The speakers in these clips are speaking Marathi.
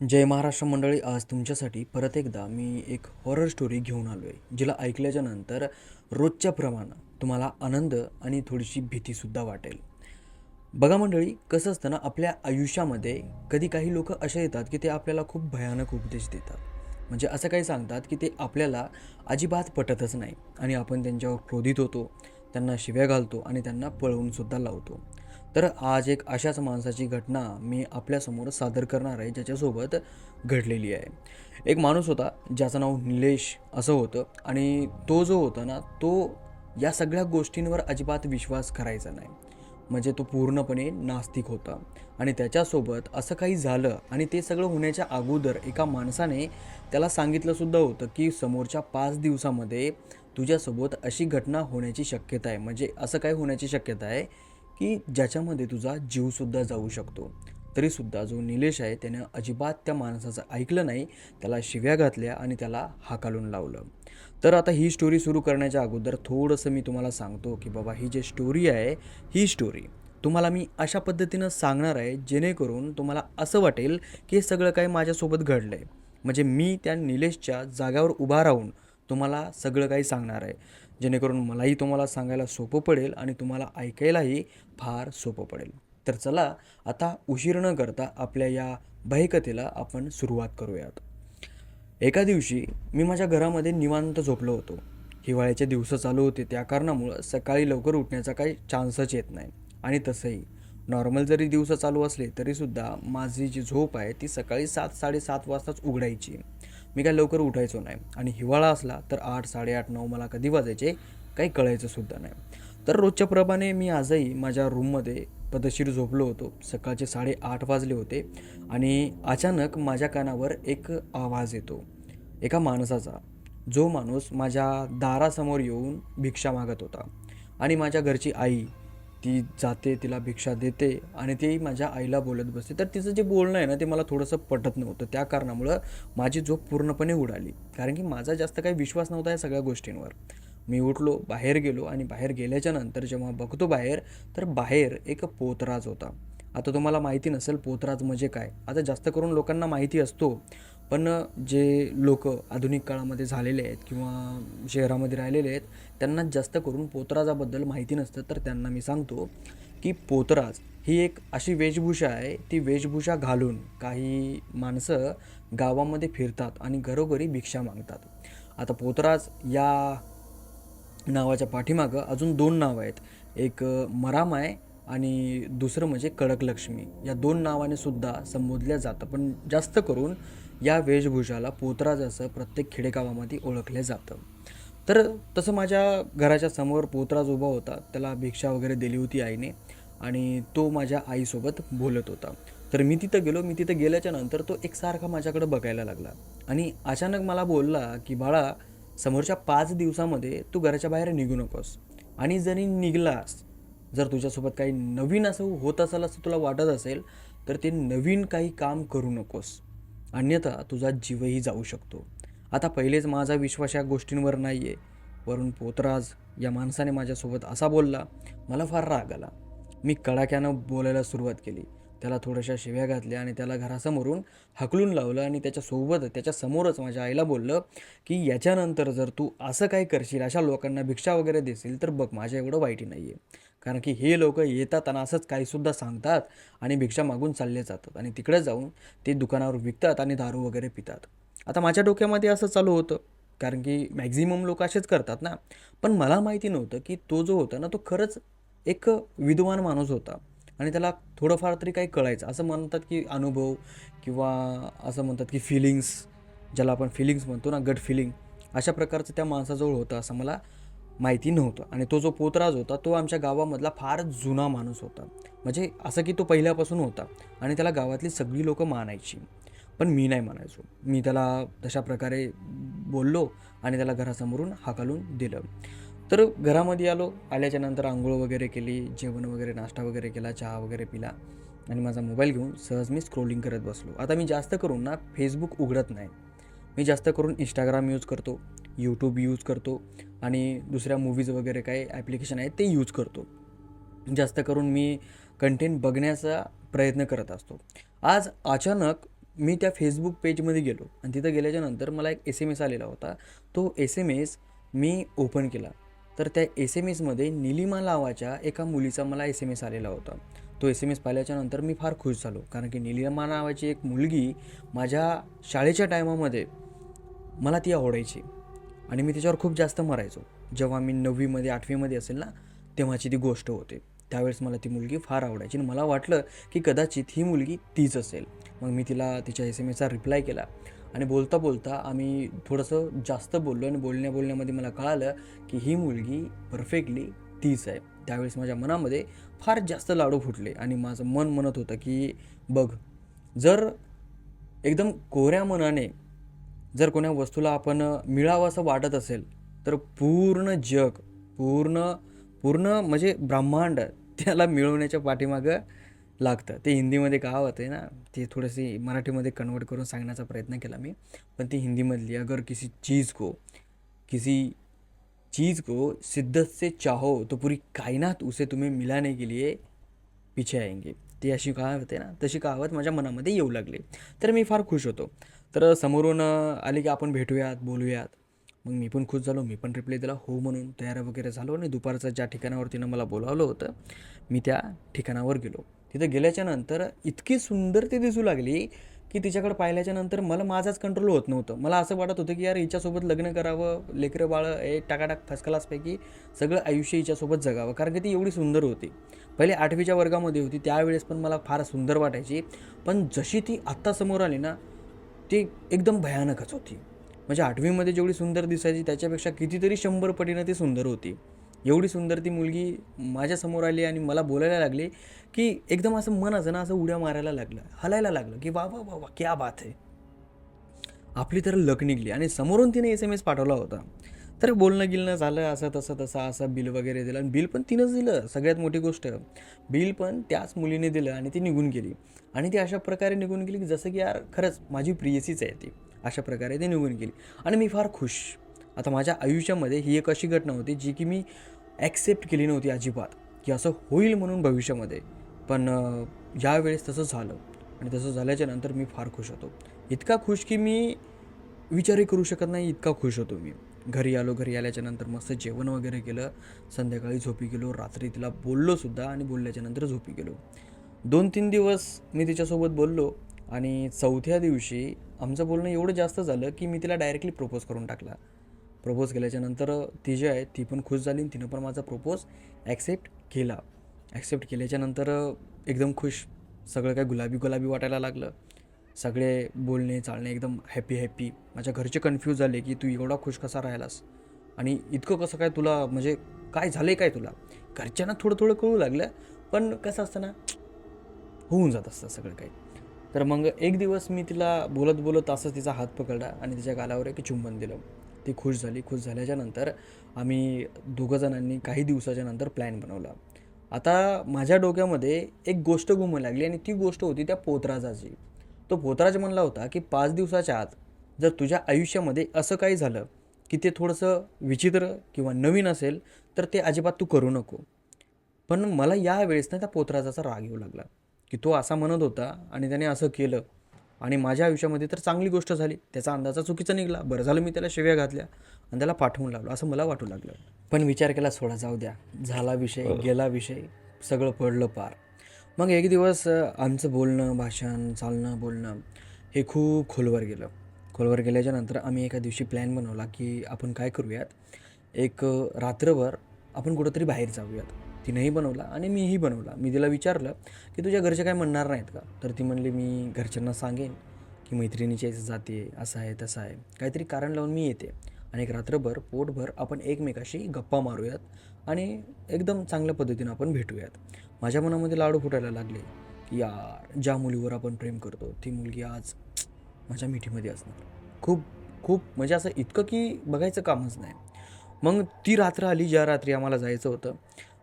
जय महाराष्ट्र मंडळी आज तुमच्यासाठी परत एकदा मी एक हॉरर स्टोरी घेऊन आलो आहे जिला ऐकल्याच्या नंतर रोजच्या प्रमाणात तुम्हाला आनंद आणि थोडीशी भीतीसुद्धा वाटेल. बघा मंडळी कसं असतं ना आपल्या आयुष्यामध्ये कधी काही लोक असे येतात की ते आपल्याला खूप भयानक उपदेश देतात. म्हणजे असं काही सांगतात की ते आपल्याला अजिबात पटतच नाही आणि आपण त्यांच्यावर क्रोधित होतो त्यांना शिव्या घालतो आणि त्यांना पळवूनसुद्धा लावतो. तर आज एक अशाच माणसाची घटना मी आपल्यासमोर सादर करणार आहे ज्याच्यासोबत घडलेली आहे. एक माणूस होता ज्याचं नाव निलेश असं होतं आणि तो जो होता ना तो या सगळ्या गोष्टींवर अजिबात विश्वास करायचा नाही. म्हणजे तो पूर्णपणे नास्तिक होता आणि त्याच्यासोबत असं काही झालं आणि ते सगळं होण्याच्या अगोदर एका माणसाने त्याला सांगितलंसुद्धा होतं की समोरच्या पाच दिवसामध्ये तुझ्यासोबत अशी घटना होण्याची शक्यता आहे. म्हणजे असं काय होण्याची शक्यता आहे? की ज्याच्यामध्ये तुझा जीवसुद्धा जाऊ शकतो. तरीसुद्धा जो निलेश आहे त्यानं अजिबात त्या माणसाचं ऐकलं नाही त्याला शिव्या घातल्या आणि त्याला हाकालून लावलं. तर आता ही स्टोरी सुरू करण्याच्या अगोदर थोडंसं मी तुम्हाला सांगतो की बाबा ही जी स्टोरी आहे ही स्टोरी तुम्हाला मी अशा पद्धतीनं सांगणार आहे जेणेकरून तुम्हाला असं वाटेल की हे सगळं काही माझ्यासोबत घडलं आहे म्हणजे मी त्या निलेशच्या जाग्यावर उभा राहून तुम्हाला सगळं काही सांगणार आहे. जेणेकरून मलाही तुम्हाला सांगायला सोपं पडेल आणि तुम्हाला ऐकायलाही फार सोपं पडेल. तर चला आता उशीर न करता आपल्या या भयकथेला आपण सुरुवात करूयात. एका दिवशी मी माझ्या घरामध्ये निवांत झोपलो होतो. हिवाळ्याचे दिवस चालू होते त्या कारणामुळं सकाळी लवकर उठण्याचा काही चान्सच येत नाही. आणि तसंही नॉर्मल जरी दिवस चालू असले तरीसुद्धा माझी जी झोप आहे ती सकाळी सात साडेसात वाजताच उघडायची. मी काय लवकर उठायचो नाही. आणि हिवाळा असला तर आठ साडेआठ नऊ मला कधी वाजायचे काही कळायचं सुद्धा नाही. तर रोजच्या प्रमाणे मी आजही माझ्या रूममध्ये पदशीर झोपलो होतो. सकाळचे साडेआठ वाजले होते आणि अचानक माझ्या कानावर एक आवाज येतो. एका माणसाचा. जो माणूस माझ्या दारासमोर येऊन भिक्षा मागत होता. आणि माझ्या घरची आई ती जाते तिला भिक्षा देते आणि ती माझ्या आईला बोलत बसते. तर तिचं जे बोलणं आहे ना ते मला थोडंसं पटत नव्हतं. त्या कारणामुळं माझी झोप पूर्णपणे उडाली. कारण की माझा जास्त काही विश्वास नव्हता या सगळ्या गोष्टींवर. मी उठलो बाहेर गेलो आणि बाहेर गेल्याच्यानंतर जेव्हा बघतो बाहेर तर बाहेर एक पोतराज होता. आता तुम्हाला माहिती नसेल पोतराज म्हणजे काय? आता जास्त करून लोकांना माहिती असतो पण जे लोक आधुनिक काळामध्ये झालेले आहेत किंवा शहरामध्ये राहिलेले आहेत त्यांना जास्त करून पोतराजाबद्दल माहिती नसतं तर त्यांना मी सांगतो की पोतराज ही एक अशी वेशभूषा आहे ती वेशभूषा घालून काही माणसं गावामध्ये फिरतात आणि घरोघरी भिक्षा मागतात. आता पोतराज या नावाच्या पाठीमागं अजून दोन नावं आहेत. एक मराम आहे आणि दुसरं म्हणजे कडकलक्ष्मी. या दोन नावाने सुद्धा संबोधल्या जातं. पण जास्त करून या वेशभूषाला पोतराज असं प्रत्येक खेडेगावामध्ये ओळखलं जातं. तर तसं माझ्या घराच्या समोर पोतराज उभा होता. त्याला भिक्षा वगैरे दिली होती आईने आणि तो माझ्या आईसोबत बोलत होता. तर मी तिथं गेलो. मी तिथं गेल्याच्यानंतर तो एकसारखा माझ्याकडे बघायला लागला. आणि अचानक मला बोलला की बाळा समोरच्या पाच दिवसामध्ये तू घराच्या बाहेर निघू नकोस. आणि जरी निघलास जर तुझ्यासोबत काही नवीन असं होत असेल असं तुला वाटत असेल तर ते नवीन काही काम करू नकोस. अन्यथा तुझा जीवही जाऊ शकतो. आता पहिलेच माझा विश्वास या गोष्टींवर नाही आहे वरून पोतराज या माणसाने माझ्यासोबत असा बोलला मला फार राग आला. मी कडाक्यानं बोलायला सुरुवात केली. त्याला थोड्याशा शिव्या घातल्या आणि त्याला घरासमोरून हकलून लावलं आणि त्याच्यासोबत त्याच्यासमोरच माझ्या आईला बोललं की याच्यानंतर जर तू असं काय करशील अशा लोकांना भिक्षा वगैरे देशील तर बघ माझ्या एवढं वाईटही नाही आहे कारण की हे लोक येतात आणि असंच काहीसुद्धा सांगतात आणि भिक्षा मागून चालले जातात. आणि तिकडे जाऊन ते दुकानावर विकतात आणि दारू वगैरे पितात. आता माझ्या डोक्यामध्ये असं चालू होतं. कारण की मॅक्झिमम लोक असेच करतात ना. पण मला माहिती नव्हतं की तो जो होता ना तो खरंच एक विद्वान माणूस होता. आणि त्याला थोडंफार तरी काही कळायचं. असं म्हणतात की अनुभव किंवा असं म्हणतात की फिलिंग्स ज्याला आपण फिलिंग्स म्हणतो ना गट फिलिंग अशा प्रकारचं त्या माणसाजवळ होतं असं मला माहिती नव्हतं. आणि तो जो पोतराज होता तो आमच्या गावामधला फार जुना माणूस होता. म्हणजे असं की तो पहिल्यापासून होता आणि त्याला गावातली सगळी लोकं मानायची. पण मी नाही मानायचो. मी त्याला तशा प्रकारे बोललो आणि त्याला घरासमोरून हाकालून दिलं. तर घरामध्ये आलो. आल्याच्यानंतर आंघोळ वगैरे केली जेवण वगैरे नाश्ता वगैरे केला चहा वगैरे पिला आणि माझा मोबाईल घेऊन सहज मी स्क्रोलिंग करत बसलो. आता मी जास्त करून ना फेसबुक उघडत नाही. मी जास्त करून इंस्टाग्राम यूज करतो यूट्यूब यूज करतो आणि दुसऱ्या मूवीज वगैरे काही ॲप्लिकेशन आहेत ते यूज करतो. जास्त करून मी कंटेंट बघण्याचा प्रयत्न करत असतो. आज अचानक मी त्या फेसबुक पेजमध्ये गेलो आणि तिथं गेल्याच्यानंतर मला एक एस एम एस आलेला होता. तो एस एम एस मी ओपन केला. तर त्या एस एम एसमध्ये निलिमा नावाच्या एका मुलीचा मला एस एम एस आलेला होता. तो एस एम एस पाहिल्याच्या नंतर मी फार खुश झालो. कारण की निलिमा नावाची एक मुलगी माझ्या शाळेच्या टायमामध्ये मला ती आवडायची. आणि मी तिच्यावर खूप जास्त मरायचो. जेव्हा मी नववीमध्ये आठवीमध्ये असेल ना तेव्हाची ती गोष्ट होते. त्यावेळेस मला ती मुलगी फार आवडायची. आणि मला वाटलं की कदाचित ही मुलगी तीच असेल. मग मी तिला तिच्या एस एम एसचा रिप्लाय केला. आणि बोलता बोलता आम्ही थोडंसं जास्त बोललो आणि बोलण्या बोलण्यामध्ये मला कळालं की ही मुलगी परफेक्टली तीच आहे. त्यावेळेस माझ्या मनामध्ये फार जास्त लाडू फुटले आणि माझं मन म्हणत होतं की बघ जर एकदम कोऱ्या मनाने जर कोण्या वस्तूला आपण मिळावं असं वाटत असेल तर पूर्ण जग पूर्ण पूर्ण म्हणजे ब्रह्मांड त्याला मिळवण्याच्या पाठीमागं लागतं. ते हिंदीमध्ये कहावत आहे ना ते थोडीशी मराठीमध्ये कन्वर्ट करून सांगण्याचा प्रयत्न केला मी. पण ती हिंदीमधली अगर किसी चीज़ को किसी चीज़ को शिद्दत से चाहो तो पूरी कायनात उसे तुम्ही मिलाने के लिए पिछे आएंगे. ती अशी कहावत आहे ना तशी कहावत माझ्या मनामध्ये येऊ लागली. तर मी फार खुश होतो. तर समोरून आले की आपण भेटूयात बोलूयात. मग मी पण खुश झालो मी पण रिप्लाय दिला हो म्हणून तयार वगैरे झालो आणि दुपारचं ज्या ठिकाणावर तिनं मला बोलावलं होतं मी त्या ठिकाणावर गेलो. तिथं गेल्याच्यानंतर इतकी सुंदर ती दिसू लागली की तिच्याकडे पाहिल्याच्या नंतर मला माझाच कंट्रोल होत नव्हतं. मला असं वाटत होतं की यार हिच्यासोबत लग्न करावं लेकरं बाळं हे टाकाटाक फसकलासपैकी सगळं आयुष्य हिच्यासोबत जगावं. कारण की ती एवढी सुंदर होती. पहिले आठवीच्या वर्गामध्ये होती त्यावेळेस पण मला फार सुंदर वाटायची. पण जशी ती आत्ता समोर आली ना ती एकदम भयानकच होती. म्हणजे आठवीमध्ये जेवढी सुंदर दिसायची त्याच्यापेक्षा कितीतरी शंभर पटीनं ती सुंदर होती. एवढी सुंदर ती मुलगी माझ्यासमोर आली आणि मला बोलायला लागली की एकदम असं मन असं ना असं उड्या मारायला लागलं हलायला लागलं की वा वा वा वा क्या बात आहे आपली तर लक निघली आणि समोरून तिने एस एम एस पाठवला होता. तर बोलणं गिलणं झालं असं तसं तसं असं बिल वगैरे दिलं. आणि बिल पण तिनंच दिलं सगळ्यात मोठी गोष्ट. बिल पण त्याच मुलीने दिलं आणि ती निघून गेली. आणि ती अशा प्रकारे निघून गेली की जसं की यार खरंच माझी प्रियसीच आहे ती. अशा प्रकारे ती निघून गेली. आणि मी फार खुश. आता माझ्या आयुष्यामध्ये ही एक अशी घटना होती जी की मी ॲक्सेप्ट केली नव्हती अजिबात की असं होईल म्हणून भविष्यामध्ये. पण यावेळेस तसं झालं. आणि तसं झाल्याच्यानंतर मी फार खुश होतो. इतका खुश की मी विचारही करू शकत नाही इतका खुश होतो मी. घरी आलो घरी आल्याच्यानंतर मस्त जेवण वगैरे केलं. संध्याकाळी झोपी गेलो रात्री तिला बोललोसुद्धा आणि बोलल्याच्या नंतर झोपी गेलो. दोन तीन दिवस मी तिच्यासोबत बोललो आणि चौथ्या दिवशी आमचं बोलणं एवढं जास्त झालं की मी तिला डायरेक्टली प्रपोज करून टाकला. प्रपोज केल्याच्यानंतर ती जी आहे ती पण खुश झाली आणि तिनं पण माझा प्रपोज ॲक्सेप्ट केला. ॲक्सेप्ट केल्याच्यानंतर एकदम खुश. सगळं काय गुलाबी गुलाबी वाटायला लागलं. सगळे बोलणे चालणे एकदम हॅपी हॅपी माझ्या घरचे कन्फ्यूज झाले की तू एवढा खुश कसा राहिलास? आणि इतकं कसं काय तुला म्हणजे काय झालं आहे काय तुला? घरच्यांना थोडं थोडं कळू लागलं पण कसं असतं ना होऊन जात असतं सगळं काही. तर मग एक दिवस मी तिला बोलत बोलत असंच तिचा हात पकडला आणि तिच्या गालावर एक चुंबन दिलं. ती खुश झाली. खुश झाल्याच्यानंतर आम्ही दोघं जणांनी काही दिवसाच्या नंतर प्लॅन बनवला. आता माझ्या डोक्यामध्ये एक गोष्ट घुमू लागली आणि ती गोष्ट होती त्या पोतराजाची. तो पोतराज म्हणला होता की पाच दिवसाच्या आत जर तुझ्या आयुष्यामध्ये असं काही झालं की ते थोडंसं विचित्र किंवा नवीन असेल तर ते अजिबात तू करू नको. पण मला यावेळेस ना त्या पोतराजाचा राग येऊ लागला की तो असा म्हणत होता आणि त्याने असं केलं आणि माझ्या आयुष्यामध्ये तर चांगली गोष्ट झाली. त्याचा अंदाजा चुकीचा निघाला. बरं झालं मी त्याला शिव्या घातल्या आणि त्याला पाठवून लागलो असं मला वाटू लागलं. पण विचार केला सोडा जाऊ द्या. झाला विषय गेला विषय. सगळं पडलं पार. मग एक दिवस आमचं बोलणं भाषण चालणं बोलणं हे खूप खोलवर गेलं. खोलवर गेल्याच्यानंतर आम्ही एका दिवशी प्लॅन बनवला की आपण काय करूयात? एक रात्रभर आपण कुठंतरी बाहेर जाऊयात. तिनंही बनवला आणि मीही बनवला. मी तिला विचारलं की तुझ्या घरचे काय म्हणणार नाहीत का? तर ती म्हणली मी घरच्यांना सांगेन की मैत्रिणीच्या इथं जाते असं आहे तसं आहे. काहीतरी कारण लावून मी येते आणि एक रात्रभर पोटभर आपण एकमेकाशी गप्पा मारूयात. आणि एकदम चांगल्या पद्धतीनं आपण भेटूयात. माझ्या मनामध्ये लाडू फुटायला लागले की यार ज्या मुलीवर आपण प्रेम करतो ती मुलगी आज माझ्या मिठीमध्ये असणार. खूप खूप म्हणजे असं इतकं की बघायचं कामच नाही. मग ती रात्र आली ज्या रात्री आम्हाला जायचं होतं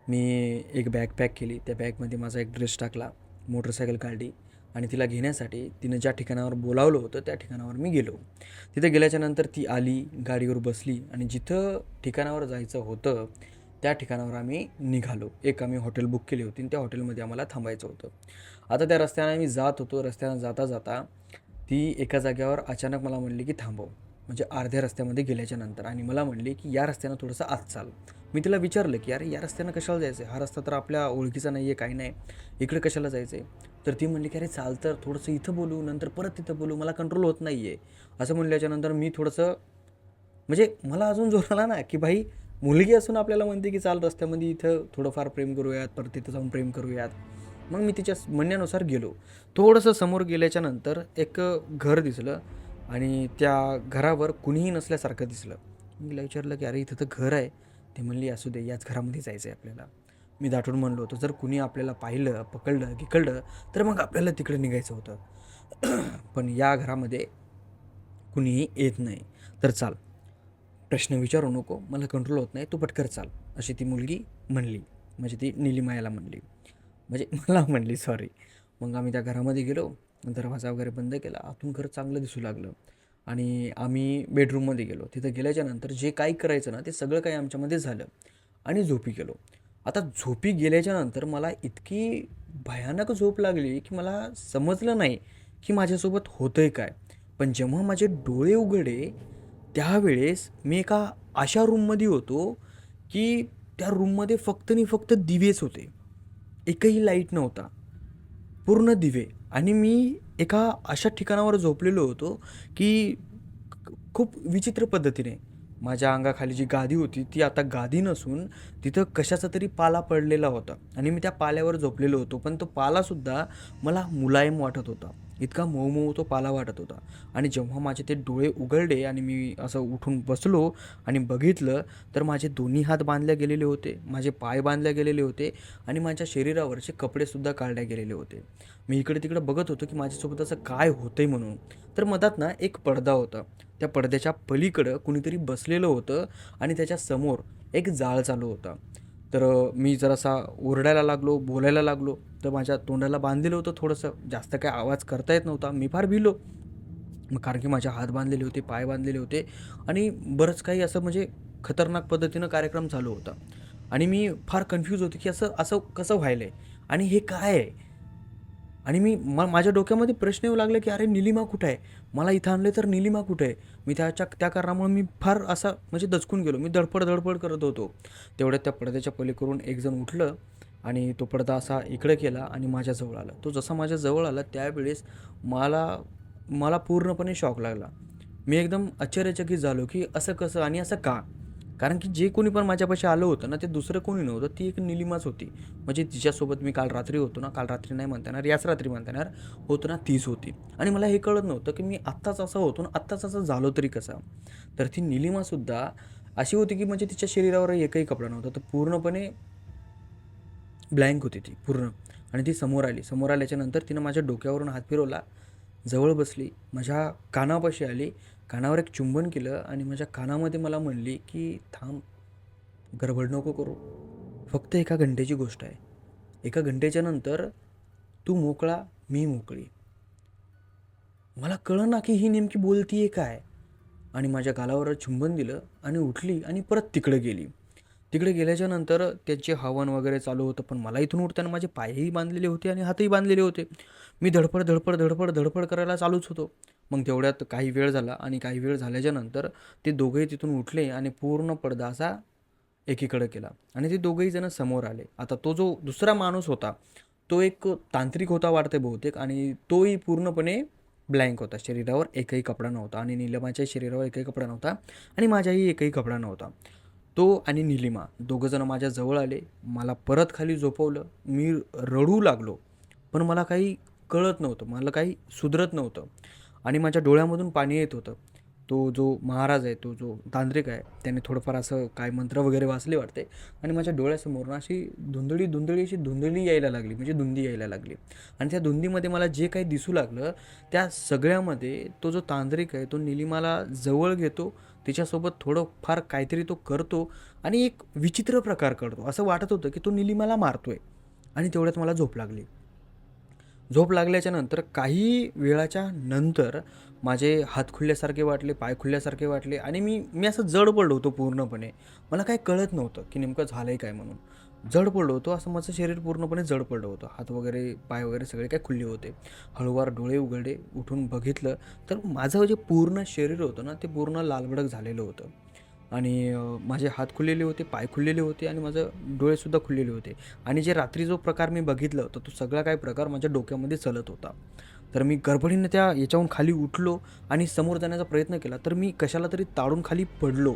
मी एक बॅग पॅक केली. त्या बॅगमध्ये माझा एक ड्रेस टाकला मोटरसायकल काढली आणि तिला घेण्यासाठी तिनं ज्या ठिकाणावर बोलावलं होतं त्या ठिकाणावर मी गेलो. तिथे गेल्याच्यानंतर ती आली गाडीवर बसली आणि जिथं ठिकाणावर जायचं होतं त्या ठिकाणावर आम्ही निघालो. एक आम्ही हॉटेल बुक केली होती आणि त्या हॉटेलमध्ये आम्हाला थांबायचं होतं. आता त्या रस्त्याने आम्ही जात होतो. रस्त्यानं जाता जाता ती एका जागेवर अचानक मला म्हणली की थांबव. म्हणजे अर्ध्या रस्त्यामध्ये गेल्याच्यानंतर आणि मला म्हणली की या रस्त्यानं थोडंसं आत चाल. मी तिला विचारलं की अरे या रस्त्यानं कशाला जायचं आहे हा रस्ता तर आपल्या ओळखीचा नाही आहे काही नाही. इकडे कशाला जायचं आहे तर ती म्हणली की अरे चाल तर. थोडंसं इथं बोलू नंतर परत तिथं बोलू. मला कंट्रोल होत नाही आहे असं म्हणल्याच्यानंतर मी थोडंसं म्हणजे मला अजून जोर आला ना की भाई मुलगी असून आपल्याला म्हणते की चाल रस्त्यामध्ये इथं थोडंफार प्रेम करूयात परत तिथं जाऊन प्रेम करूयात. मग मी तिच्या म्हणण्यानुसार गेलो. थोडंसं समोर गेल्याच्यानंतर एक घर दिसलं आणि त्या घरावर कुणीही नसल्यासारखं दिसलं. मी तिला विचारलं की अरे इथं तर घर आहे. ते म्हणली असू दे याच घरामध्ये जायचं आहे आपल्याला. मी दाटून म्हणलो होतो जर कुणी आपल्याला पाहिलं पकडलं गिकडलं तर मग आपल्याला तिकडे निघायचं होतं. पण या घरामध्ये कुणीही येत नाही. तर चाल प्रश्न विचारू नको मला कंट्रोल होत नाही तू पटकर चाल अशी ती मुलगी म्हणली. म्हणजे ती निलिमायाला म्हणली. म्हणजे मला म्हणली सॉरी मग आम्ही त्या घरामध्ये गेलो दरवाजा वगैरे बंद केला आतून घर चांगलं दिसू लागलं. आणि आम्ही बेडरूममध्ये गेलो. तिथं गेल्याच्यानंतर जे काही करायचं ना ते सगळं काही आमच्यामध्ये झालं. आणि झोपी गेलो. आता झोपी गेल्याच्यानंतर मला इतकी भयानक झोप लागली की मला समजलं नाही की माझ्यासोबत होतं आहे काय. पण जेव्हा माझे डोळे उघडे त्यावेळेस मी एका अशा रूममध्ये होतो की त्या रूममध्ये फक्त आणि फक्त दिवेच होते. एकही लाइट नव्हता. पूर्ण दिवे. आणि मी एका अशा ठिकाणावर झोपलेलो होतो की खूप विचित्र पद्धतीने. माझ्या अंगाखाली जी गादी होती ती आता गादी नसून तिथं कशाचा तरी पाला पडलेला होता. आणि मी त्या पाल्यावर झोपलेलो होतो पण तो पालासुद्धा मला मुलायम वाटत होता. इतका मऊ मऊ तो पाला वाटत होता. आणि जेव्हा माझे ते डोळे उघडले आणि मी असं उठून बसलो आणि बघितलं तर माझे दोन्ही हात बांधले गेलेले होते माझे पाय बांधले गेलेले होते आणि माझ्या शरीरावरचे कपडेसुद्धा काढले गेलेले होते. मी इकडे तिकडे बघत होतो की माझ्यासोबत असं काय होतंय म्हणून. तर मधात ना एक पडदा होता. त्या पडद्याच्या पलीकडं कुणीतरी बसलेलं होतं आणि त्याच्यासमोर एक जाळ चालू होता. तर मी जरासा ओरडायला लागलो बोलायला लागलो. तर माझ्या तोंडाला बांधलेलं होतं थोडंसं. जास्त काय आवाज करता येत नव्हता. मी फार भिलो मग कारण की माझ्या हात बांधलेले होते पाय बांधलेले होते. आणि बरंच काही असं म्हणजे खतरनाक पद्धतीनं कार्यक्रम चालू होता. आणि मी फार कन्फ्यूज होते की असं असं कसं व्हायलं आहे आणि हे काय आहे? आणि मी मा माझ्या डोक्यामध्ये प्रश्न येऊ लागले की अरे निलिमा कुठं आहे? मला इथं आणले तर निलिमा कुठं आहे? मी त्याच्या त्या कारणामुळे मी फार असा म्हणजे दचकून गेलो. मी धडपड धडपड करत होतो. तेवढ्यात त्या पडद्याच्या पलीकडून एक जण उठलं आणि तो पडदा असा इकडे केला आणि माझ्याजवळ आला. तो जसा माझ्याजवळ आला त्यावेळेस मला मला पूर्णपणे शॉक लागला. मी एकदम आश्चर्यचकित झालो की असं कसं आणि असं का? कारण की जे कोणी पण माझ्यापाशी आलं होतं ना ते दुसरं कोणी नव्हतं ती एक निलिमाच होती. म्हणजे तिच्यासोबत मी काल रात्री होतो ना काल रात्री नाही म्हणता येणार याच रात्री म्हणता येणार होतो ना तीच होती. आणि मला हे कळत नव्हतं की मी आत्ताच असं होतो ना आत्ताच असं झालो तरी कसा? तर ती निलिमासुद्धा अशी होती की म्हणजे तिच्या शरीरावर एकही कपडा नव्हता तर पूर्णपणे ब्लँक होती ती पूर्ण. आणि ती समोर आली. समोर आल्याच्यानंतर तिनं माझ्या डोक्यावरून हात फिरवला जवळ बसली माझ्या कानापाशी आली कानावर एक चुंबन केलं आणि माझ्या कानामध्ये मला म्हणली की थांब गडबड नको करू. फक्त एका घंटेची गोष्ट आहे. एका घंटेच्या नंतर तू मोकळा मी मोकळी. मला कळलं ना की ही नेमकी बोलती आहे काय. आणि माझ्या गालावर चुंबन दिलं आणि उठली आणि परत तिकडे गेली. तिकडे गेल्याच्यानंतर त्याचे हवन वगैरे चालू होतं पण मला इथून उठताना माझे पायही बांधलेले होते आणि हातही बांधलेले होते. मी धडपड धडपड धडपड धडपड करायला चालूच होतो. मग तेवढ्यात काही वेळ झाला आणि काही वेळ झाल्याच्यानंतर ते दोघेही तिथून उठले आणि पूर्ण पडदा असा एकीकडे केला. आणि ते दोघेही जण समोर आले. आता तो जो दुसरा माणूस होता तो एक तांत्रिक होता वाटते बहुतेक आणि तोही पूर्णपणे ब्लँक होता. शरीरावर एकही कपडा नव्हता आणि निलिमाच्या शरीरावर एकही कपडा नव्हता आणि माझ्याही एकही कपडा नव्हता. तो आणि निलिमा दोघंजण माझ्या जवळ आले. मला परत खाली झोपवलं. मी रडू लागलो. पण मला काही कळत नव्हतं. मला काही सुधरत नव्हतं. आणि माझ्या डोळ्यामधून पाणी येत होतं. तो जो महाराज आहे तो जो तांत्रिक आहे त्याने थोडंफार असं काय मंत्र वगैरे वाचले वाटते. आणि माझ्या डोळ्यासमोर ना अशी धुंदळी धुंदळी अशी धुंदळी यायला लागली म्हणजे धुंदी यायला लागली. आणि त्या धुंदीमध्ये मला जे काही दिसू लागलं त्या सगळ्यामध्ये तो जो तांत्रिक आहे तो निलिमाला जवळ घेतो. तिच्यासोबत थोडंफार काहीतरी तो करतो आणि एक विचित्र प्रकार करतो. असं वाटत होतं की तो निलिमाला मारतोय. आणि तेवढ्यात मला झोप लागली. झोप लागल्याच्या नंतर काही वेळाच्या नंतर माझे हात खुलल्यासारखे वाटले पाय खुलल्यासारखे वाटले आणि मी मी असं जड पडलो होतो पूर्णपणे. मला काही कळत नव्हतं की नेमकं झालं आहे काय म्हणून. जड पडलो होतो असं माझं शरीर पूर्णपणे जड पडलं होतं. हात वगैरे पाय वगैरे सगळे काय खुल्ले होते. हळूवार डोळे उघडे उठून बघितलं तर माझं जे पूर्ण शरीर होतं ना ते पूर्ण लालबडक झालेलं होतं. आणि माझे हात खुललेले होते पाय खुललेले होते आणि माझं डोळेसुद्धा खुललेले होते. आणि जे रात्री जो प्रकार मी बघितलं होतं तो सगळा काय प्रकार माझ्या डोक्यामध्ये चलत होता. तर मी गडबडीनं त्या याच्याहून खाली उठलो आणि समोर जाण्याचा प्रयत्न केला तर मी कशाला तरी ताडून खाली पडलो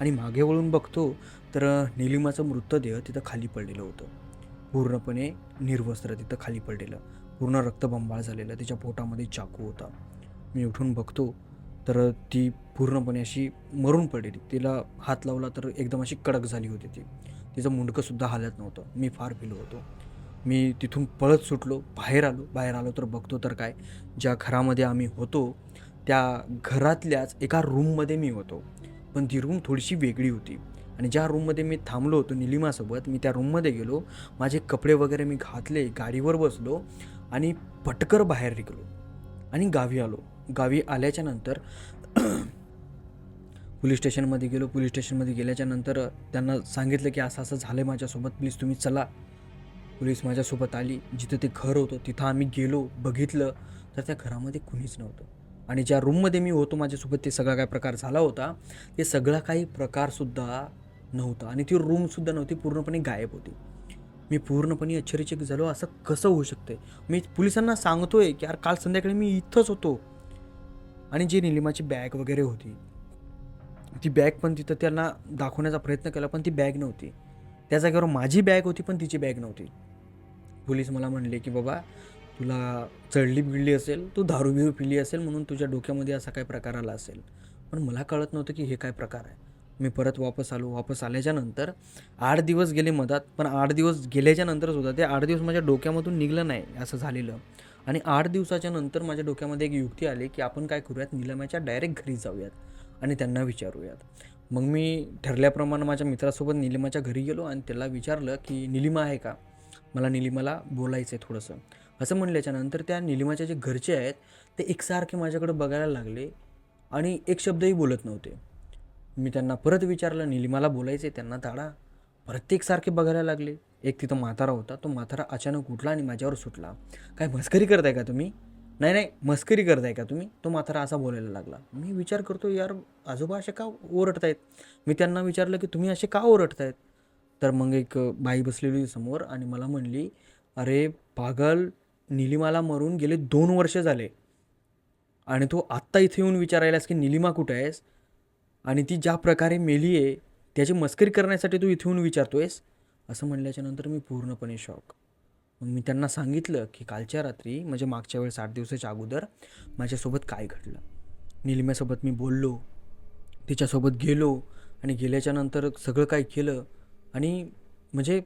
आणि मागे वळून बघतो तर निलिमाचं मृतदेह तिथं खाली पडलेलं होतं. पूर्णपणे निर्वस्त्र तिथं खाली पडलेलं. पूर्ण रक्तबंबाळ झालेलं तिच्या पोटामध्ये चाकू होता. मी उठून बघतो तर ती पूर्णपणे अशी मरून पडलेली. तिला हात लावला तर एकदम अशी कडक झाली होती ती. तिचं मुंडकंसुद्धा हालत नव्हतं. मी फार भिलो होतो. मी तिथून पळत सुटलो. बाहेर आलो. बाहेर आलो तर बघतो तर काय? ज्या घरामध्ये आम्ही होतो त्या घरातल्याच एका रूममध्ये मी होतो. पण ती रूम थोडीशी वेगळी होती. आणि ज्या रूममध्ये मी थांबलो होतो निलिमासोबत मी त्या रूममध्ये गेलो. माझे कपडे वगैरे मी घातले गाडीवर बसलो आणि पटकर बाहेर निघलो आणि गावी आलो. गावी आल्याच्यानंतर पोलीस स्टेशनमध्ये गेलो. पोलीस स्टेशनमध्ये गेल्याच्यानंतर त्यांना सांगितलं की असं असं झालं आहे माझ्यासोबत. प्लीज तुम्ही चला. पोलीस माझ्यासोबत आली. जिथं ते घर होतं तिथं आम्ही गेलो बघितलं. तर त्या घरामध्ये कुणीच नव्हतं. आणि ज्या रूममध्ये मी होतो माझ्यासोबत ते सगळा काय प्रकार झाला होता ते सगळा काही प्रकारसुद्धा नव्हता. आणि ती रूमसुद्धा नव्हती पूर्णपणे गायब होती. मी पूर्णपणे आश्चर्यचकित झालो असं कसं होऊ शकते मी पोलिसांना सांगतोय की यार काल संध्याकाळी मी इथंच होतो. आणि जी निलिमाची बॅग वगैरे होती ती बॅग पण तिथं त्यांना दाखवण्याचा प्रयत्न केला पण ती बॅग नव्हती. त्या जागेवर माझी बॅग होती पण तिची बॅग नव्हती. पोलीस मला म्हणले की बाबा तुला चढली बिळली असेल तू दारू बिरू पिली असेल म्हणून तुझ्या डोक्यामध्ये असा काय प्रकार आला असेल. पण मला कळत नव्हतं की हे काय प्रकार आहे. मी परत वापस आलो. वापस आल्याच्यानंतर आठ दिवस गेले मधात पण आठ दिवस गेल्याच्या नंतरच ते आठ दिवस माझ्या डोक्यामधून निघलं नाही असं झालेलं. आणि आठ दिवसाच्या नंतर माझ्या डोक्यामध्ये एक युक्ती आली की आपण काय करूयात? निलमाच्या डायरेक्ट घरी जाऊयात. आणि त्यांना विचारूयात. मग मी ठरल्याप्रमाणे माझ्या मित्रासोबत निलिमाच्या घरी गेलो आणि त्याला विचारलं की निलिमा आहे का? मला निलिमाला बोलायचं आहे थोडंसं. असं म्हणल्याच्यानंतर त्या निलिमाच्या जे घरचे आहेत ते एकसारखे माझ्याकडे बघायला लागले आणि एक शब्दही बोलत नव्हते. मी त्यांना परत विचारलं निलिमाला बोलायचे त्यांना ताडा प्रत्येकसारखे बघायला लागले. एक तिथं म्हातारा होता. तो म्हातारा अचानक उठला आणि माझ्यावर सुटला. काय मस्करी करताय का तुम्ही? नाही नाही मस्करी करताय का तुम्ही? तो म्हातारा असा बोलायला लागला. मी विचार करतो यार आजोबा असे का ओरडतायत? मी त्यांना विचारलं की तुम्ही असे का ओरडतायत? तर मग एक बाई बसलेली समोर आणि मला म्हणली अरे पागल निलिमाला मरून गेले दोन वर्ष झाले आणि तू आत्ता इथे येऊन विचारायलास की निलिमा कुठं आहेस? आणि ती ज्या प्रकारे मेली आहे त्याची मस्करी करण्यासाठी तू इथे येऊन विचारतो आहेस असं म्हणल्याच्यानंतर मी पूर्णपणे शॉक मग मी त्यांना सांगितलं की कालच्या रात्री म्हणजे मागच्या वेळेस आठ दिवसाच्या अगोदर माझ्यासोबत काय घडलं? निलिम्यासोबत मी बोललो तिच्यासोबत गेलो आणि गेल्याच्यानंतर सगळं काय केलं आणि म्हणजे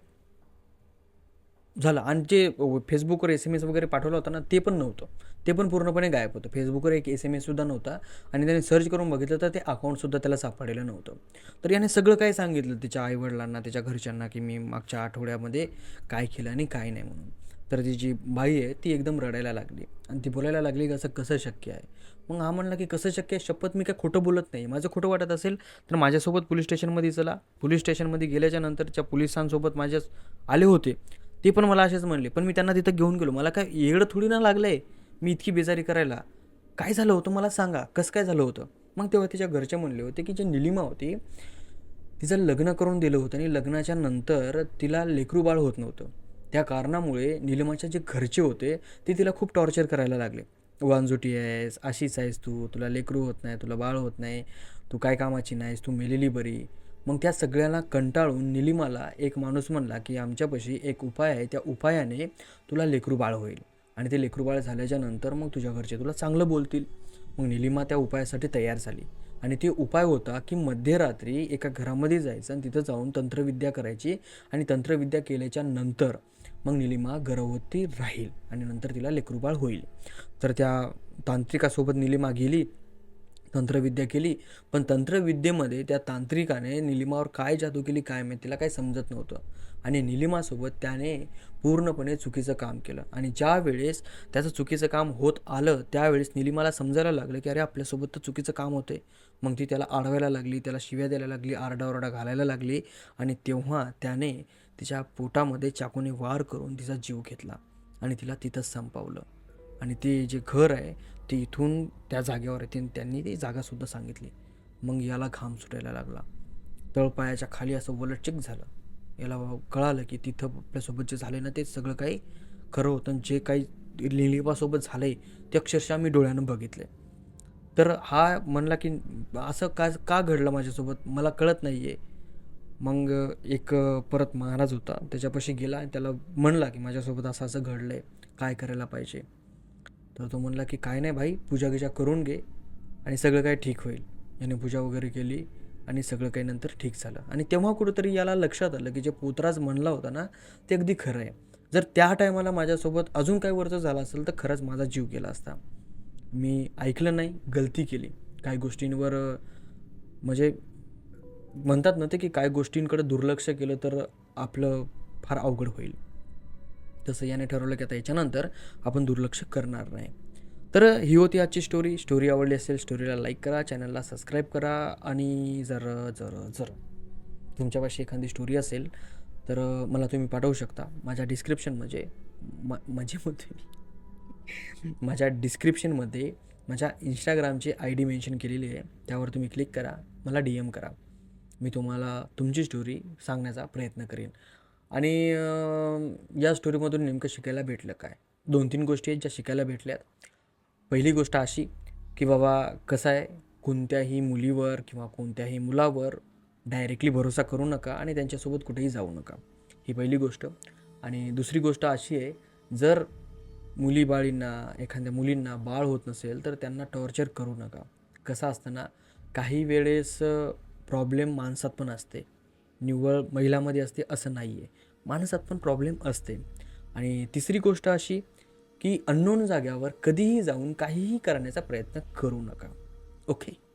झालं. आणि जे फेसबुकवर एस एम एस वगैरे पाठवलं होतं ना ते पण नव्हतं. ते पण पूर्णपणे गायब होतं. फेसबुकवर एक एस एम एससुद्धा नव्हता. आणि त्याने सर्च करून बघितलं तर ते अकाउंटसुद्धा त्याला सापडलेलं नव्हतं. तर याने सगळं काय सांगितलं तिच्या आईवडिलांना त्याच्या घरच्यांना की मी मागच्या आठवड्यामध्ये काय केलं आणि काय नाही म्हणून. तर ती जी बाई आहे ती एकदम रडायला लागली. आणि ती बोलायला लागली की असं कसं शक्य आहे? मग हा म्हणला की कसं शक्य आहे? शपथ मी काय खोटं बोलत नाही. माझं खोटं वाटत असेल तर माझ्यासोबत पोलीस स्टेशनमध्ये चला. पोलीस स्टेशनमध्ये गेल्याच्या नंतरच्या पोलिसांसोबत माझ्या आले होते. ते पण मला असेच म्हणले पण मी त्यांना तिथं घेऊन गेलो. मला काय येडं थोडी ना लागलं आहे मी इतकी बेजारी करायला. काय झालं होतं मला सांगा. कसं काय झालं होतं? मग तेव्हा तिच्या घरचे म्हणले होते की जी निलिमा होती तिचं लग्न करून दिलं होतं आणि लग्नाच्या नंतर तिला लेकरू बाळ होत नव्हतं. त्या कारणामुळे निलिमाच्या जे घरचे होते ते तिला खूप टॉर्चर करायला लागले. वांजुटी आहेस अशीच आहेस तू. तुला लेकरू होत नाही तुला बाळ होत नाही. तू काय कामाची नाहीस तू मेलेली बरी. मग त्या सगळ्यांना कंटाळून निलिमाला एक माणूस म्हणला की आमच्यापाशी एक उपाय आहे. त्या उपायाने तुला लेकरू बाळ होईल. आणि ते लेकरू बाळ झाल्याच्यानंतर मग तुझ्या घरचे तुला चांगलं बोलतील. मग निलिमा त्या उपायासाठी तयार झाली. आणि ते उपाय होता की मध्यरात्री एका घरामध्ये जायचं आणि तिथं जाऊन तंत्रविद्या करायची आणि तंत्रविद्या केल्याच्यानंतर मग निलिमा गर्भवती राहील आणि नंतर तिला लेकरूबाळ होईल. तर त्या तांत्रिकासोबत निलिमा गेली. तंत्रविद्या केली. पण तंत्रविद्येमध्ये त्या तांत्रिकाने निलिमावर काय जादू केली काय माहिती तिला काही समजत नव्हतं. आणि निलिमासोबत त्याने पूर्णपणे चुकीचं काम केलं. आणि ज्या वेळेस त्याचं चुकीचं काम होत आलं त्यावेळेस निलिमाला समजायला लागलं की अरे आपल्यासोबत तर चुकीचं काम होते मग ती त्याला आडवायला लागली त्याला शिव्या द्यायला लागली आरडाओरडा घालायला लागली. आणि तेव्हा त्याने तिच्या पोटामध्ये चाकूने वार करून तिचा जीव घेतला. आणि तिला तिथंच संपवलं. आणि ते जे घर आहे ते इथून त्या जागेवर येते आणि त्यांनी ती जागासुद्धा सांगितली. मग याला घाम सुटायला लागला. तळपायाच्या खाली असं वलटचिक झालं. याला कळालं की तिथं आपल्यासोबत जे झाले ना ते सगळं काही खरं होतं आणि जे काही लिलिपासोबत झालं आहे ते अक्षरशः मी डोळ्यानं बघितले तर हा म्हणला की असं का का घडलं माझ्यासोबत? मला कळत नाही आहे मग एक परत महाराज होता त्याच्यापाशी गेला आणि त्याला म्हणला की माझ्यासोबत असं असं घडलं आहे काय करायला पाहिजे? तर तो म्हणला की काय नाही भाई पूजा गिजा करून घे आणि सगळं काही ठीक होईल. याने पूजा वगैरे केली आणि सगळं काही नंतर ठीक झालं. आणि तेव्हा कुठंतरी याला लक्षात आलं की जे पोतराज म्हणला होता ना ते अगदी खरं आहे. जर त्या टायमाला माझ्यासोबत अजून काही वरचं झालं असेल तर खरंच माझा जीव गेला असता. मी ऐकलं नाही गलती केली. काही गोष्टींवर म्हणजे म्हणतात ना ते की काय गोष्टींकडे दुर्लक्ष केलं तर आपलं फार अवघड होईल. तसं याने ठरवलं की आता याच्यानंतर आपण दुर्लक्ष करणार नाही. तर ही होती आजची स्टोरी स्टोरी आवडली असेल स्टोरीला लाईक करा चॅनलला सबस्क्राईब करा आणि जर जर जर तुमच्यापाशी एखादी स्टोरी असेल तर मला तुम्ही पाठवू शकता. माझ्या डिस्क्रिप्शनमध्ये म म्हणजे मध्ये माझ्या डिस्क्रिप्शनमध्ये माझ्या इंस्टाग्रामची आय डी मेन्शन केलेली आहे. त्यावर तुम्ही क्लिक करा. मला डी एम करा. मी तुम्हाला तुमची स्टोरी सांगण्याचा प्रयत्न करेन. आणि या स्टोरीमधून नेमकं शिकायला भेटलं काय? दोन तीन गोष्टी आहेत ज्या शिकायला भेटल्यात. पहिली गोष्ट अशी की बाबा कसं आहे? कोणत्याही मुलीवर किंवा कोणत्याही मुलावर डायरेक्टली भरोसा करू नका आणि त्यांच्यासोबत कुठेही जाऊ नका. ही पहिली गोष्ट. आणि दुसरी गोष्ट अशी आहे जर मुलीबाळींना एखाद्या मुलींना बाळ होत नसेल तर त्यांना टॉर्चर करू नका. कसं असताना काही वेळेस प्रॉब्लेम माणसात पण असते. निव्वळ महिलामध्ये असते असं नाही आहे माणसात पण प्रॉब्लेम असते. आणि तिसरी गोष्ट अशी की अननोन जाग्यावर कधीही जाऊन काहीही करण्याचा प्रयत्न करू नका. ओके